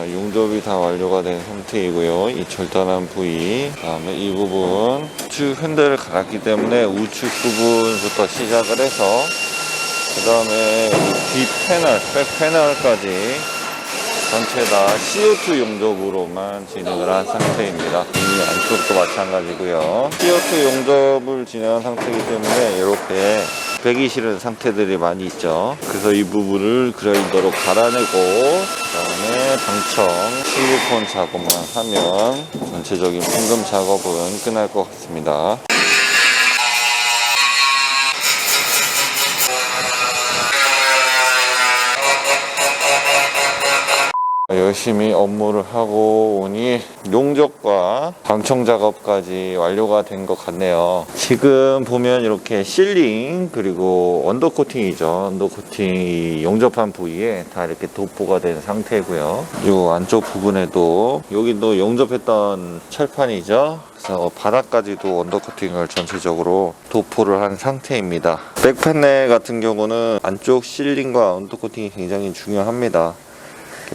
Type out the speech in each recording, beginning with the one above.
자, 용접이 다 완료가 된 상태이고요. 이 절단한 부위, 그다음에 이 부분 우측 핸들을 갈았기 때문에 우측 부분부터 시작을 해서 그 다음에 이뒷 패널, 백 패널까지 전체 다 CO2 용접으로만 진행을 한 상태입니다. 이 안쪽도 마찬가지고요. CO2 용접을 진행한 상태이기 때문에 이렇게 배기 싫은 상태들이 많이 있죠. 그래서 이 부분을 그라인더로 갈아내고 그다음에 방청, 실리콘 작업만 하면 전체적인 풍금 작업은 끝날 것 같습니다. 열심히 업무를 하고 오니 용접과 방청 작업까지 완료가 된 것 같네요. 지금 보면 이렇게 실링 그리고 언더 코팅이죠. 언더 코팅 이 용접한 부위에 다 이렇게 도포가 된 상태고요. 이 안쪽 부분에도 여기도 용접했던 철판이죠. 그래서 바닥까지도 언더코팅을 전체적으로 도포를 한 상태입니다. 백패넬 같은 경우는 안쪽 실링과 언더코팅이 굉장히 중요합니다.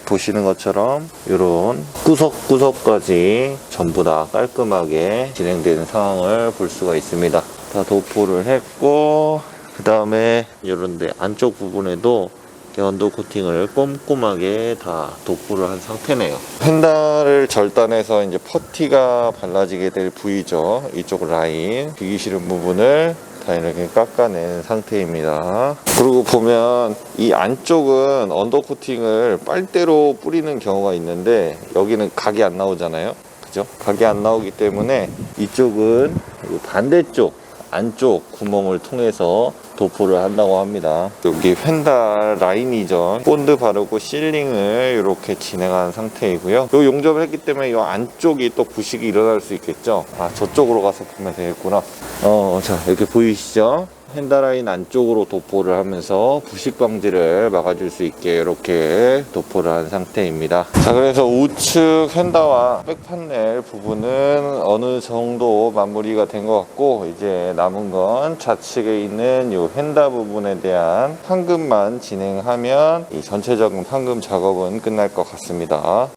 보시는 것처럼 이런 구석구석까지 전부 다 깔끔하게 진행되는 상황을 볼 수가 있습니다. 다 도포를 했고 그 다음에 이런데 안쪽 부분에도 언더 코팅을 꼼꼼하게 다 도포를 한 상태네요. 펜달을 절단해서 이제 퍼티가 발라지게 될 부위죠. 이쪽 라인 비기 싫은 부분을 다 이렇게 깎아낸 상태입니다. 그리고 보면 이 안쪽은 언더 코팅을 빨대로 뿌리는 경우가 있는데 여기는 각이 안 나오잖아요. 그죠? 각이 안 나오기 때문에 이쪽은 이 반대쪽 안쪽 구멍을 통해서 도포를 한다고 합니다. 여기 펜달 라인이죠. 본드 바르고 실링을 이렇게 진행한 상태이고요. 요 용접을 했기 때문에 이 안쪽이 또 부식이 일어날 수 있겠죠. 아 저쪽으로 가서 보면 되겠구나. 어, 자 이렇게 보이시죠? 펜다라인 안쪽으로 도포를 하면서 부식 방지를 막아줄 수 있게 이렇게 도포를 한 상태입니다. 자, 그래서 우측 펜다와 백판넬 부분은 어느 정도 마무리가 된 것 같고 이제 남은 건 좌측에 있는 이 펜다 부분에 대한 판금만 진행하면 이 전체적인 판금 작업은 끝날 것 같습니다.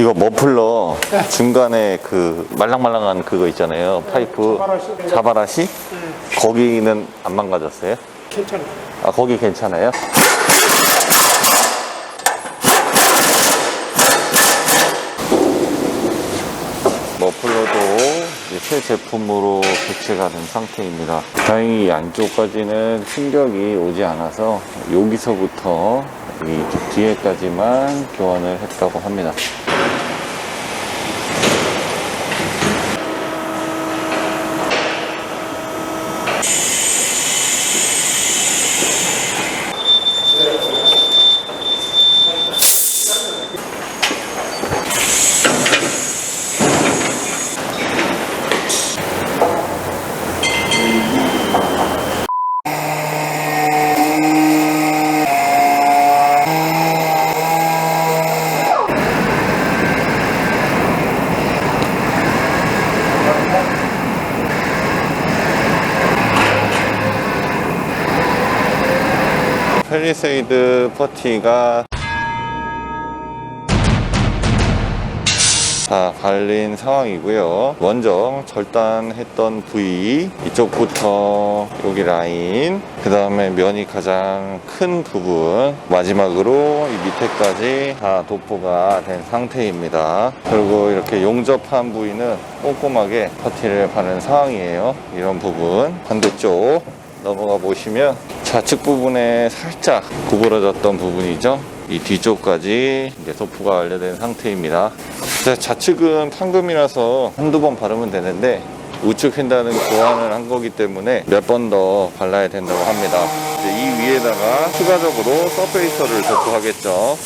이거 머플러 중간에 그 말랑말랑한 그거 있잖아요. 파이프 자바라시. 자바라시? 거기는 안 망가졌어요? 괜찮아요. 아, 거기 괜찮아요? 머플러도 새 제품으로 교체가 된 상태입니다. 다행히 이 안쪽까지는 충격이 오지 않아서 여기서부터 이 뒤에까지만 교환을 했다고 합니다. 펠리세이드 퍼티가 다 발린 상황이고요. 먼저 절단했던 부위 이쪽부터 여기 라인 그 다음에 면이 가장 큰 부분 마지막으로 이 밑에까지 다 도포가 된 상태입니다. 그리고 이렇게 용접한 부위는 꼼꼼하게 퍼티를 바른 상황이에요. 이런 부분 반대쪽 넘어가 보시면 좌측 부분에 살짝 구부러졌던 부분이죠. 이 뒤쪽까지 이제 도포가 완료된 상태입니다. 좌측은 판금이라서 한두 번 바르면 되는데 우측 휀다는 교환을 한 거기 때문에 몇 번 더 발라야 된다고 합니다. 이 위에다가 추가적으로 서페이서를 도포하겠죠.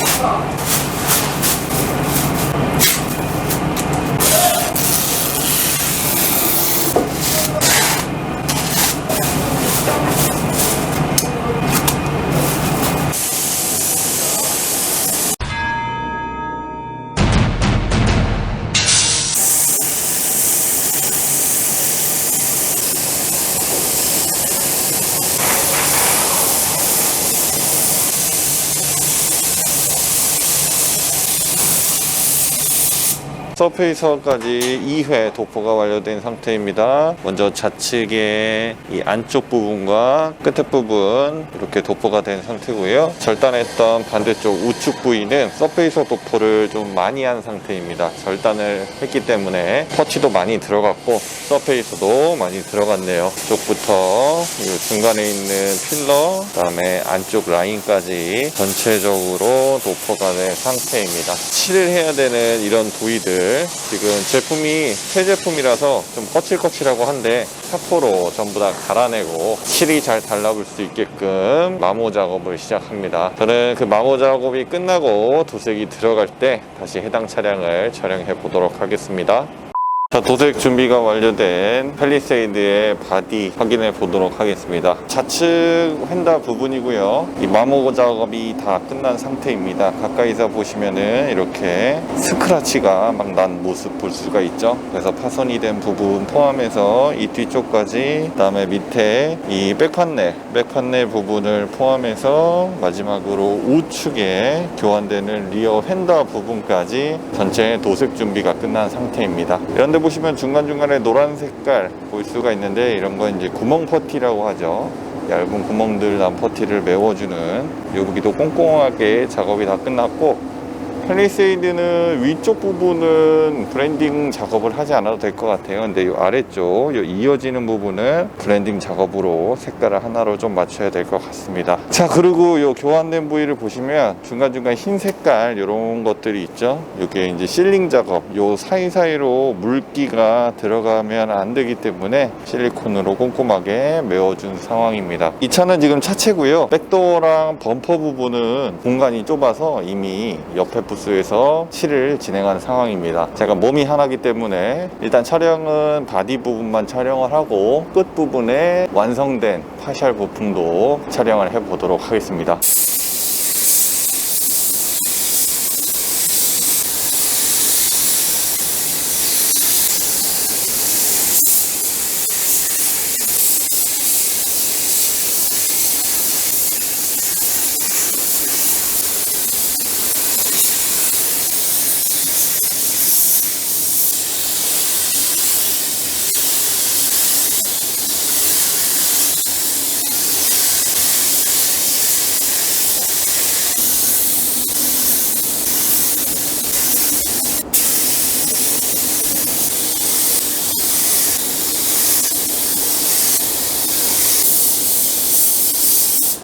よし。 서페이서까지 2회 도포가 완료된 상태입니다. 먼저 좌측의 이 안쪽 부분과 끝에 부분 이렇게 도포가 된 상태고요. 절단했던 반대쪽 우측 부위는 서페이서 도포를 좀 많이 한 상태입니다. 절단을 했기 때문에 터치도 많이 들어갔고 서페이서도 많이 들어갔네요. 쪽부터 이 중간에 있는 필러, 그다음에 안쪽 라인까지 전체적으로 도포가 된 상태입니다. 칠을 해야 되는 이런 부위들 지금 제품이 새 제품이라서 좀 거칠거칠하고 한데 사포로 전부 다 갈아내고 칠이 잘 달라붙을 수 있게끔 마모 작업을 시작합니다. 저는 그 마모 작업이 끝나고 도색이 들어갈 때 다시 해당 차량을 촬영해 보도록 하겠습니다. 자, 도색 준비가 완료된 펠리세이드의 바디 확인해 보도록 하겠습니다. 좌측 휀다 부분이고요. 이 마모 작업이 다 끝난 상태입니다. 가까이서 보시면은 이렇게 스크라치가 막 난 모습 볼 수가 있죠. 그래서 파손이 된 부분 포함해서 이 뒤쪽까지 그 다음에 밑에 이 백판넬, 백판넬 부분을 포함해서 마지막으로 우측에 교환되는 리어 휀다 부분까지 전체 도색 준비가 끝난 상태입니다. 이런데 보시면 중간중간에 노란 색깔 볼 수가 있는데 이런 건 이제 구멍 퍼티라고 하죠. 얇은 구멍들 난 퍼티를 메워주는 여기도 꼼꼼하게 작업이 다 끝났고 펠리세이드는 위쪽 부분은 브랜딩 작업을 하지 않아도 될 것 같아요. 근데 이 아래쪽 이 이어지는 부분은 브랜딩 작업으로 색깔을 하나로 좀 맞춰야 될 것 같습니다. 자 그리고 이 교환된 부위를 보시면 중간중간 흰 색깔 이런 것들이 있죠. 이게 이제 실링 작업 요 사이사이로 물기가 들어가면 안 되기 때문에 실리콘으로 꼼꼼하게 메워준 상황입니다. 이 차는 지금 차체고요. 백도어랑 범퍼 부분은 공간이 좁아서 이미 옆에 부 스에서 칠을 진행하는 상황입니다. 제가 몸이 하나기 때문에 일단 촬영은 바디 부분만 촬영을 하고 끝 부분에 완성된 파셜 부품도 촬영을 해 보도록 하겠습니다.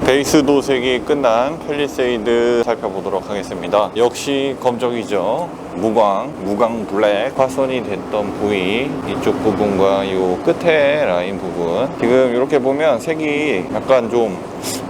베이스 도색이 끝난 펠리세이드 살펴보도록 하겠습니다. 역시 검정이죠. 무광, 무광 블랙 파손이 됐던 부위 이쪽 부분과 이 끝에 라인 부분 지금 이렇게 보면 색이 약간 좀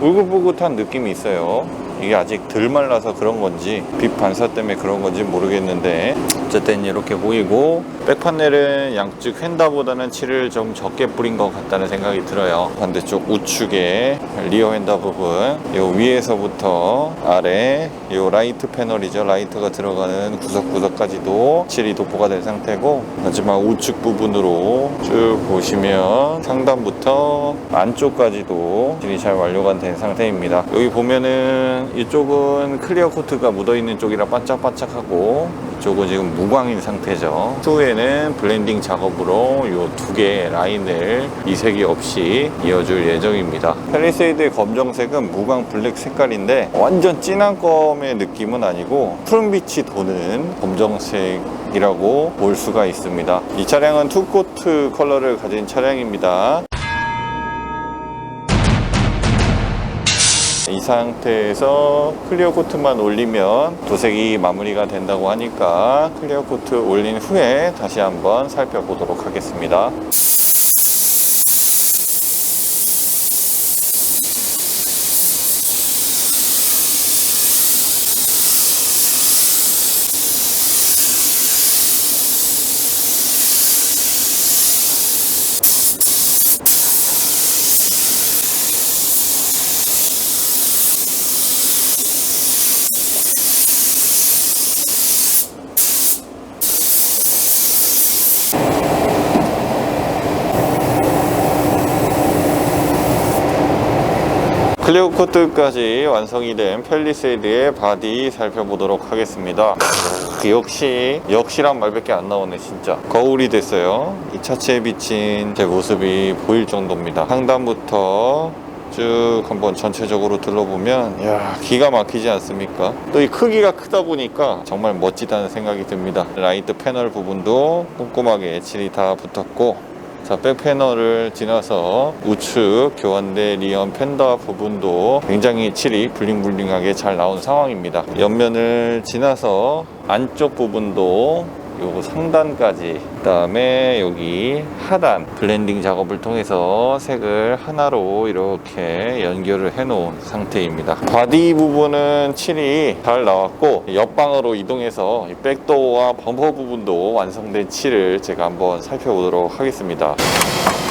울긋불긋한 느낌이 있어요. 이게 아직 덜 말라서 그런 건지 빛 반사 때문에 그런 건지 모르겠는데 어쨌든 이렇게 보이고 백판넬은 양쪽 휀다보다는 칠을 좀 적게 뿌린 것 같다는 생각이 들어요. 반대쪽 우측에 리어 휀다 부분. 요 위에서부터 아래 요 라이트 패널이죠. 라이트가 들어가는 구석구석까지도 칠이 도포가 된 상태고 마지막 우측 부분으로 쭉 보시면 상단부터 안쪽까지도 칠이 잘 완료가 된 상태입니다. 여기 보면은 이쪽은 클리어 코트가 묻어있는 쪽이라 반짝반짝하고 이쪽은 지금 무광인 상태죠. 후에는 블렌딩 작업으로 이 두 개의 라인을 이색이 없이 이어줄 예정입니다. 펠리세이드의 검정색은 무광 블랙 색깔인데 완전 진한 검의 느낌은 아니고 푸른빛이 도는 검정색 이라고 볼 수가 있습니다. 이 차량은 투코트 컬러를 가진 차량입니다 이 상태에서 클리어 코트만 올리면 도색이 마무리가 된다고 하니까 클리어 코트 올린 후에 다시 한번 살펴보도록 하겠습니다. 클리어 코트까지 완성이 된 펠리세이드의 바디 살펴보도록 하겠습니다. 크, 역시 역시란 말밖에 안 나오네 진짜. 거울이 됐어요. 이 차체에 비친 제 모습이 보일 정도입니다. 상단부터 쭉 한번 전체적으로 둘러보면 야 기가 막히지 않습니까? 또 이 크기가 크다 보니까 정말 멋지다는 생각이 듭니다. 라이트 패널 부분도 꼼꼼하게 칠이 다 붙었고 자, 백 패널을 지나서 우측 교환대 리언 펜더 부분도 굉장히 칠이 블링블링하게 잘 나온 상황입니다. 옆면을 지나서 안쪽 부분도 요거 상단까지. 그다음에 여기 하단 블렌딩 작업을 통해서 색을 하나로 이렇게 연결을 해 놓은 상태입니다. 바디 부분은 칠이 잘 나왔고 옆방으로 이동해서 이 백도어와 범퍼 부분도 완성된 칠을 제가 한번 살펴보도록 하겠습니다. 우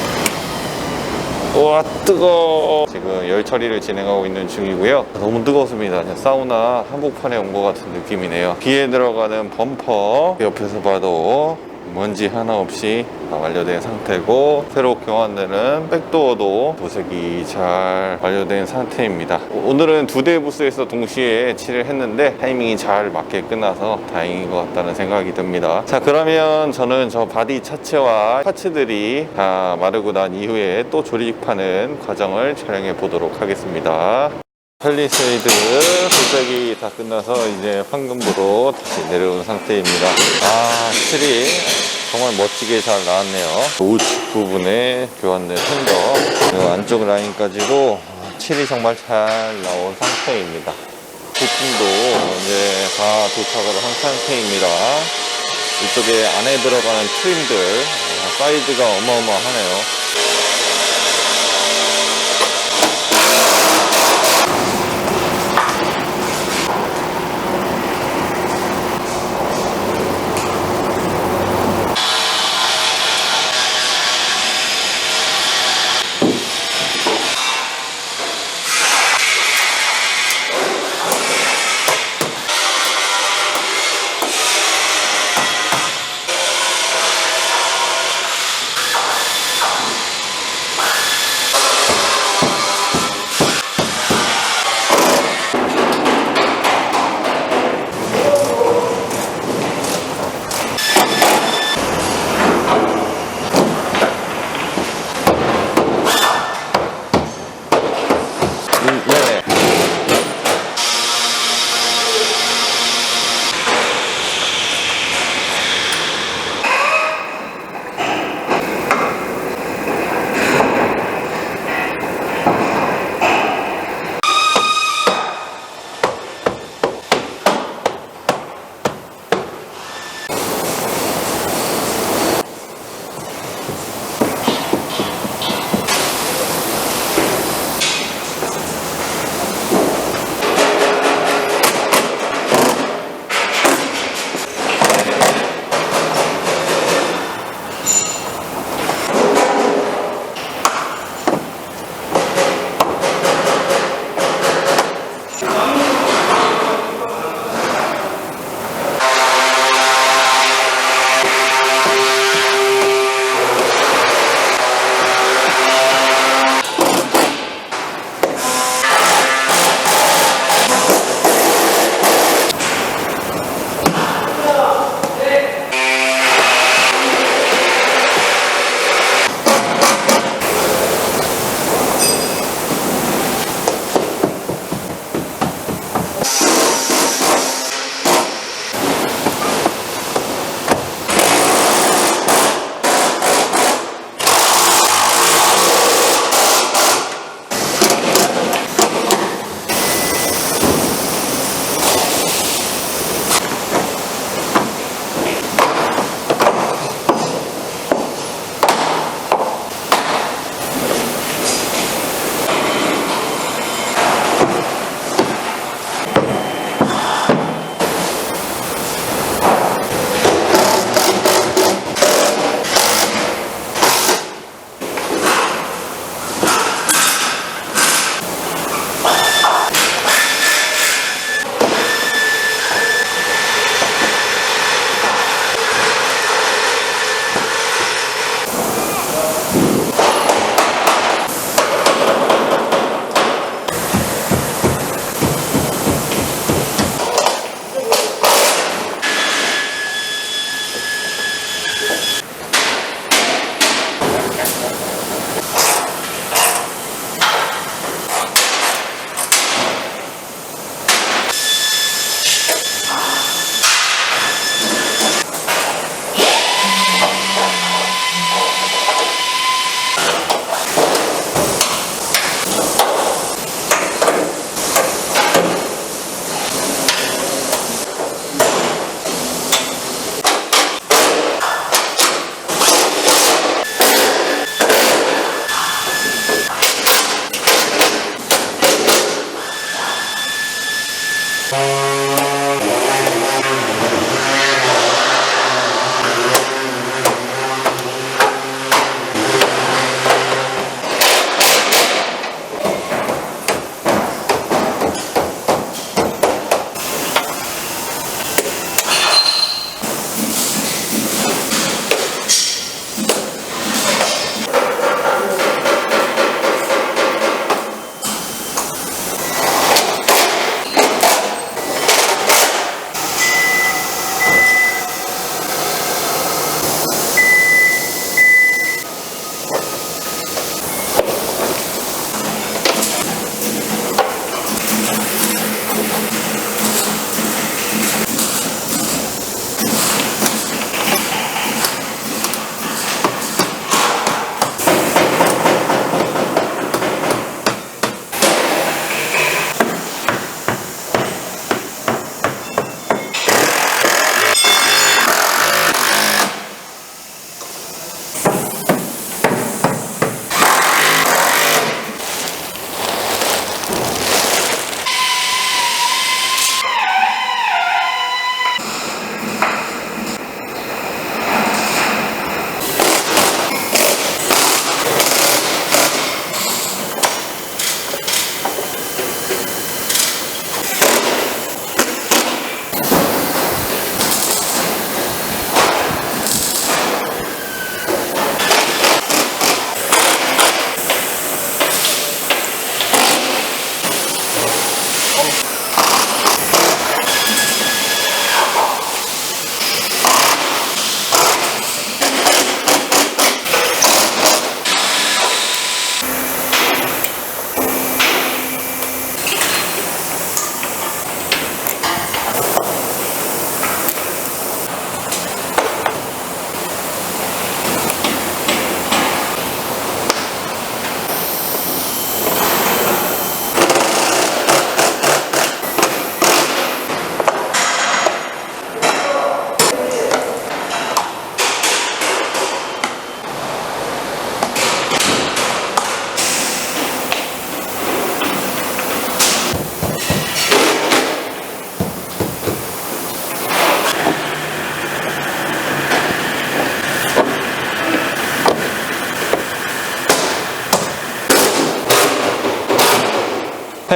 와 뜨거 지금 열 처리를 진행하고 있는 중이고요. 너무 뜨겁습니다. 사우나 한복판에 온 것 같은 느낌이네요. 뒤에 들어가는 범퍼 옆에서 봐도 먼지 하나 없이 다 완료된 상태고 새로 교환되는 백도어도 도색이 잘 완료된 상태입니다. 오늘은 두대 부스에서 동시에 칠을 했는데 타이밍이 잘 맞게 끝나서 다행인 것 같다는 생각이 듭니다. 자 그러면 저는 저 바디 차체와 파츠들이 다 마르고 난 이후에 또 조립하는 과정을 촬영해 보도록 하겠습니다. 펠리세이드 도색이 다 끝나서 이제 황금부로 다시 내려온 상태입니다. 아, 칠이 정말 멋지게 잘 나왔네요. 우측 부분에 교환된 핸더, 그리고 안쪽 라인까지도 칠이 정말 잘 나온 상태입니다. 부품도 이제 다 도착을 한 상태입니다. 이쪽에 안에 들어가는 트림들, 아, 사이즈가 어마어마하네요.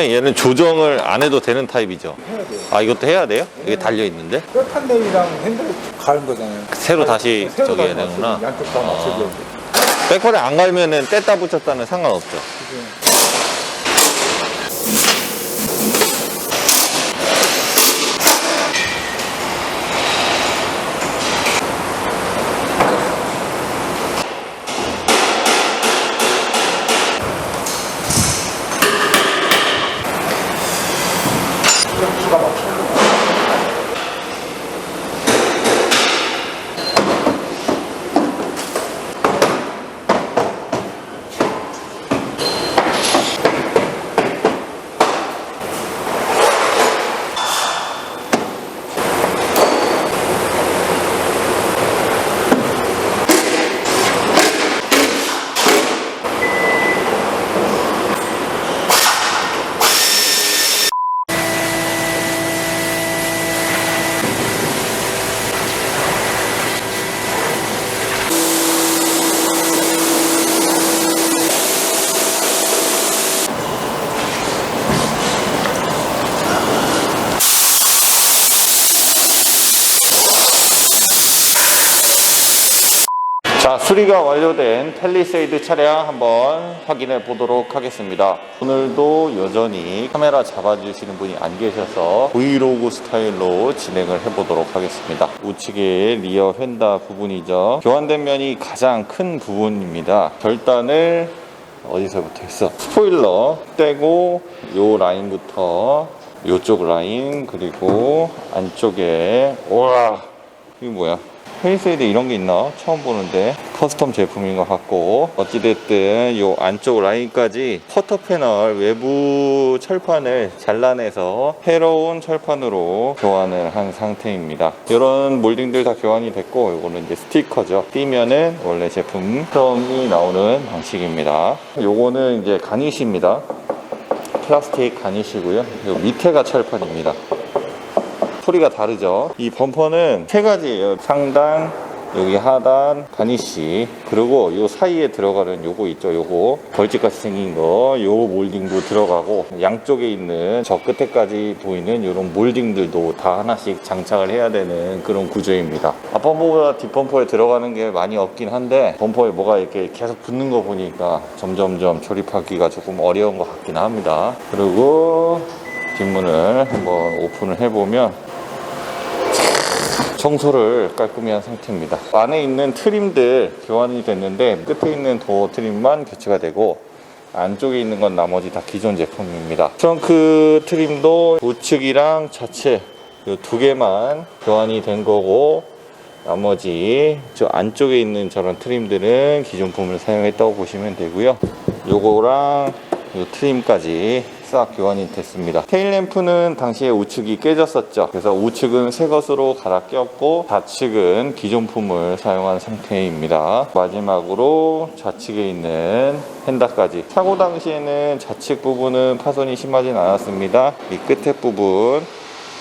얘는 조정을 안 해도 되는 타입이죠? 해야 돼요. 아 이것도 해야 돼요? 이게 달려 있는데 뼈탄 내이랑 핸들 가는 거잖아요. 새로 다시 새로 저기 해야 다시 되는구나. 맞춰줘요. 양쪽 다 아. 맞춰줘야 돼. 백퍼리 안 갈면은 뗐다 붙였다는 상관없죠. 기가 수리가 완료된 텔리세이드 차량 한번 확인해 보도록 하겠습니다. 오늘도 여전히 카메라 잡아주시는 분이 안 계셔서 브이로그 스타일로 진행을 해보도록 하겠습니다. 우측의 리어 휀다 부분이죠. 교환된 면이 가장 큰 부분입니다. 결단을 어디서부터 했어? 스포일러 떼고 요 라인부터 요쪽 라인 그리고 안쪽에 우와 이게 뭐야? 페이스에드 이런 게 있나? 처음 보는데. 커스텀 제품인 것 같고. 어찌됐든 요 안쪽 라인까지 커터 패널 외부 철판을 잘라내서 새로운 철판으로 교환을 한 상태입니다. 이런 몰딩들 다 교환이 됐고 요거는 이제 스티커죠. 띄면은 원래 제품 처음이 나오는 방식입니다. 요거는 이제 가니시입니다. 플라스틱 가니시고요. 요 밑에가 철판입니다 소리가 다르죠. 이 범퍼는 세 가지예요. 상단, 여기 하단, 바니쉬 그리고 요 사이에 들어가는 요거 있죠 요거 벌집같이 생긴 거 요 몰딩도 들어가고 양쪽에 있는 저 끝에까지 보이는 요런 몰딩들도 다 하나씩 장착을 해야 되는 그런 구조입니다 앞범퍼보다 뒷범퍼에 들어가는 게 많이 없긴 한데 범퍼에 뭐가 이렇게 계속 붙는 거 보니까 점점점 조립하기가 조금 어려운 것 같긴 합니다 그리고 뒷문을 한번 오픈을 해보면 청소를 깔끔히 한 상태입니다. 안에 있는 트림들 교환이 됐는데 끝에 있는 도어 트림만 교체가 되고 안쪽에 있는 건 나머지 다 기존 제품입니다. 트렁크 트림도 우측이랑 좌측 이두 개만 교환이 된 거고 나머지 저 안쪽에 있는 저런 트림들은 기존 품을 사용했다고 보시면 되고요. 요거랑 요 트림까지 싹 교환이 됐습니다. 테일램프는 당시에 우측이 깨졌었죠. 그래서 우측은 새 것으로 갈아 꼈고 좌측은 기존 품을 사용한 상태입니다. 마지막으로 좌측에 있는 펜다까지. 사고 당시에는 좌측 부분은 파손이 심하진 않았습니다. 이 끝에 부분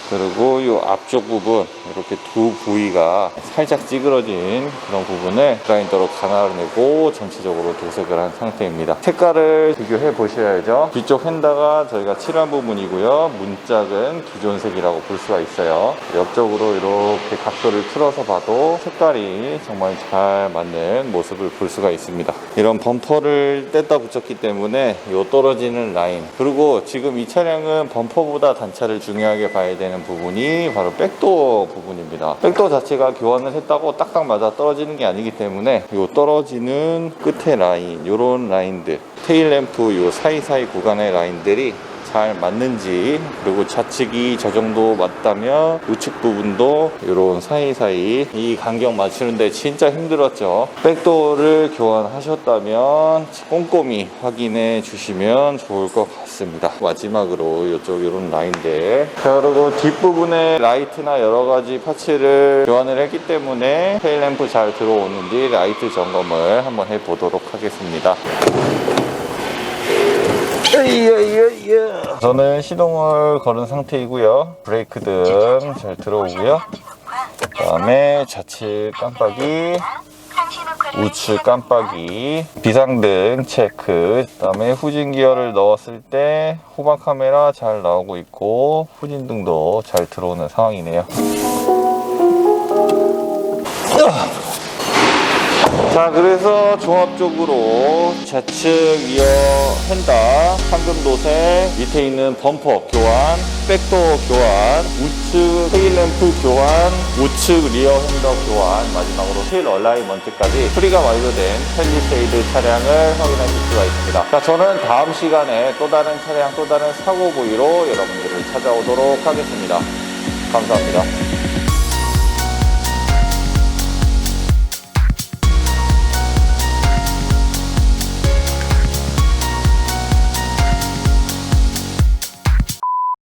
그리고 이 앞쪽 부분 이렇게 두 부위가 살짝 찌그러진 그런 부분을 그라인더로 가나내고 전체적으로 도색을 한 상태입니다. 색깔을 비교해 보셔야죠. 뒤쪽 휀다가 저희가 칠한 부분이고요. 문짝은 기존 색이라고 볼 수가 있어요. 옆쪽으로 이렇게 각도를 틀어서 봐도 색깔이 정말 잘 맞는 모습을 볼 수가 있습니다 이런 범퍼를 뗐다 붙였기 때문에 이 떨어지는 라인 그리고 지금 이 차량은 범퍼보다 단차를 중요하게 봐야 되는 부분이 바로 백도어 부분입니다. 백도어 자체가 교환을 했다고 딱딱 맞아 떨어지는 게 아니기 때문에 이 떨어지는 끝에 라인, 이런 라인들, 테일램프 요 사이사이 구간의 라인들이 잘 맞는지 그리고 좌측이 저 정도 맞다면 우측 부분도 이런 사이사이 이 간격 맞추는데 진짜 힘들었죠. 백도어를 교환하셨다면 꼼꼼히 확인해 주시면 좋을 것 같습니다. 마지막으로 이쪽 이런 라인들. 자 그리고 뒷부분에 라이트나 여러 가지 파츠를 교환을 했기 때문에 테일램프 잘 들어오는지 라이트 점검을 한번 해 보도록 하겠습니다 저는 시동을 걸은 상태이고요. 브레이크 등 잘 들어오고요. 그 다음에 좌측 깜빡이, 우측 깜빡이, 비상등 체크. 그 다음에 후진 기어를 넣었을 때 후방 카메라 잘 나오고 있고 후진등도 잘 들어오는 상황이네요. 자 그래서 종합적으로 좌측 이어 휀다. 황금 도색. 밑에 있는 범퍼 교환. 백도 교환. 우측 테일램프 교환. 우측 리어 핸더 교환. 마지막으로 휠 얼라이먼트까지 수리가 완료된 펠리세이드 차량을 확인하실 수가 있습니다. 자 저는 다음 시간에 또 다른 차량 또 다른 사고 부위로 여러분들을 찾아오도록 하겠습니다. 감사합니다